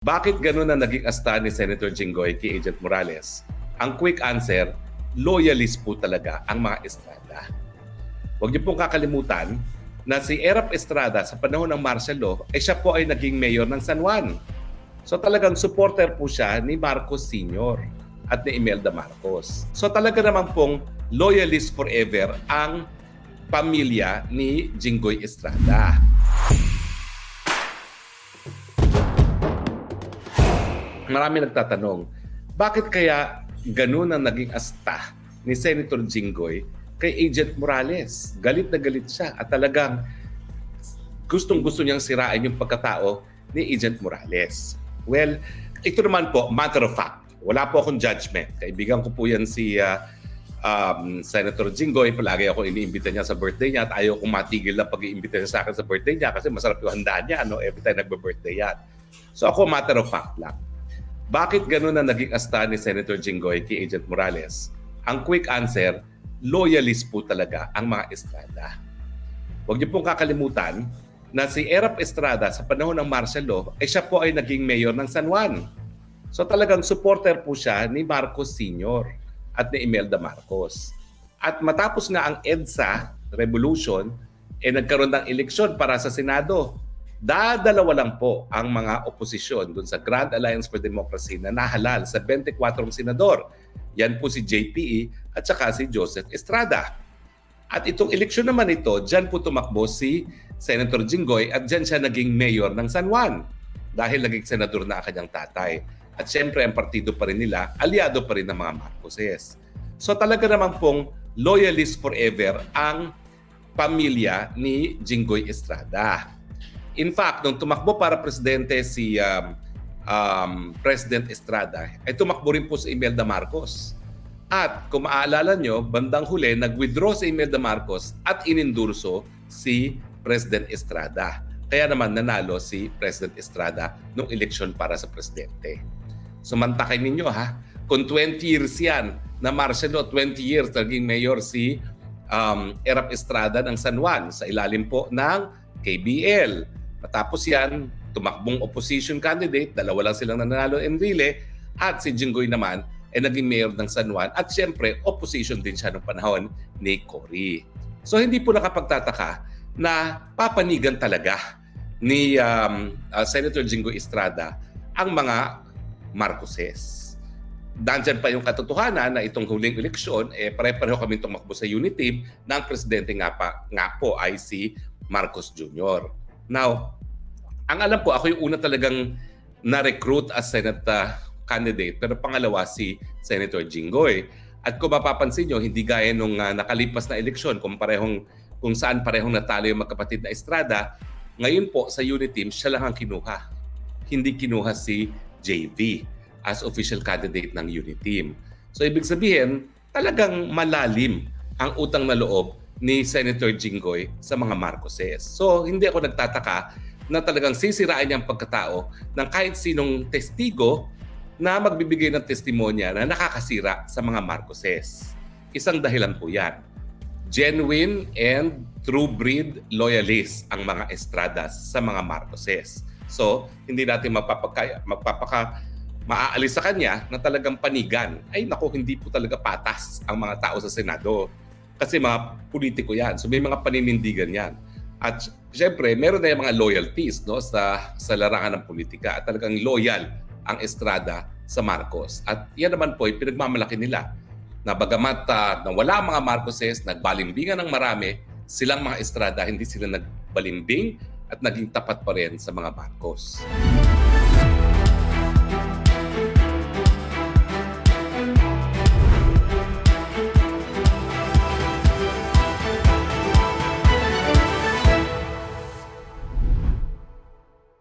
Bakit ganun ang naging asta ni Senator Jinggoy kay Agent Morales? Ang quick answer, loyalist po talaga ang mga Estrada. Huwag niyo pong kakalimutan na si Erap Estrada sa panahon ng martial law, eh siya po ay naging mayor ng San Juan. So talagang supporter po siya ni Marcos Sr. at ni Imelda Marcos. So talaga naman pong loyalist forever ang pamilya ni Jinggoy Estrada. Marami nagtatanong, bakit kaya ganun ang naging asta ni Senator Jinggoy kay Agent Morales? Galit na galit siya at talagang gustong gusto niyang sirain yung pagkatao ni Agent Morales. Well, ito naman po, matter of fact. Wala po akong judgment. Kaibigan ko po yan si ah, um, Senator Jinggoy. Palagi ako iniimbita niya sa birthday niya at ayaw kong matigil na pag-iimbita niya sa akin sa birthday niya kasi masarap yung handa niya no? every time nagbe-birthday yan. So ako, matter of fact lang. Bakit ganun ang naging asta ni Senator Jinggoy kay Agent Morales? Ang quick answer, loyalist po talaga ang mga Estrada. Huwag niyo pong kakalimutan na si Erap Estrada sa panahon ng martial law, eh siya po ay naging mayor ng San Juan. So talagang supporter po siya ni Marcos Sr. at ni Imelda Marcos. At matapos nga ang EDSA revolution, eh nagkaroon ng eleksyon para sa Senado. Dadalawa lang po ang mga oposisyon dun sa Grand Alliance for Democracy na nahalal sa 24 senador. Yan po si JPE at saka si Joseph Estrada. At itong eleksyon naman ito, dyan po tumakbo si Senator Jinggoy at dyan siya naging mayor ng San Juan dahil naging senador na ang kanyang tatay. At syempre, ang partido pa rin nila, aliado pa rin ng mga Marcoses. So talaga naman pong loyalist forever ang pamilya ni Jinggoy Estrada. In fact, nung tumakbo para presidente si um, um, President Estrada, ay tumakbo rin po si Imelda Marcos. At kung maaalala nyo, bandang huli, nag-withdraw si Imelda Marcos at inendurso si President Estrada. Kaya naman nanalo si President Estrada nung eleksyon para sa presidente. Sumantakay ninyo ha, kung 20 years yan na law, 20 years naging mayor si um, Erap Estrada ng San Juan sa ilalim po ng KBL. Matapos yan, tumakbong opposition candidate, dalawa lang silang nanalo Enrile, at si Jinggoy naman ay naging mayor ng San Juan at syempre opposition din siya noong panahon ni Cory. So hindi po nakapagtataka na papanigan talaga ni um, uh, Senator Jinggoy Estrada ang mga Marcoses. Dandyan pa yung katotohanan na itong huling eleksyon, eh, pare-pareho kami tumakbo sa unit team ng presidente nga, pa, nga po ay si Marcos Jr. Now, ang alam po, ako yung una talagang na-recruit as Senate uh, candidate, pero pangalawa si Senator Jinggoy. At kung mapapansin nyo, hindi gaya nung uh, nakalipas na eleksyon, kung, parehong, kung saan parehong natalo yung magkapatid na Estrada, ngayon po sa unit team, siya lang ang kinuha. Hindi kinuha si JV as official candidate ng unit team. So ibig sabihin, talagang malalim ang utang na loob ni Senator Jinggoy sa mga Marcoses. So hindi ako nagtataka na talagang sisirain niya ang pagkatao ng kahit sinong testigo na magbibigay ng testimonya na nakakasira sa mga Marcoses. Isang dahilan po yan. Genuine and true breed loyalist ang mga Estradas sa mga Marcoses. So, hindi natin mapapakaya, magpapaka maaalis sa kanya na talagang panigan. Ay nako, hindi po talaga patas ang mga tao sa Senado. Kasi mga politiko yan. So may mga paninindigan yan. At syempre, meron na yung mga loyalties no, sa, sa larangan ng politika. At talagang loyal ang Estrada sa Marcos. At yan naman po, yung pinagmamalaki nila na bagamat uh, na wala mga Marcoses, nagbalimbingan ng marami, silang mga Estrada, hindi sila nagbalimbing at naging tapat pa rin sa mga Marcos.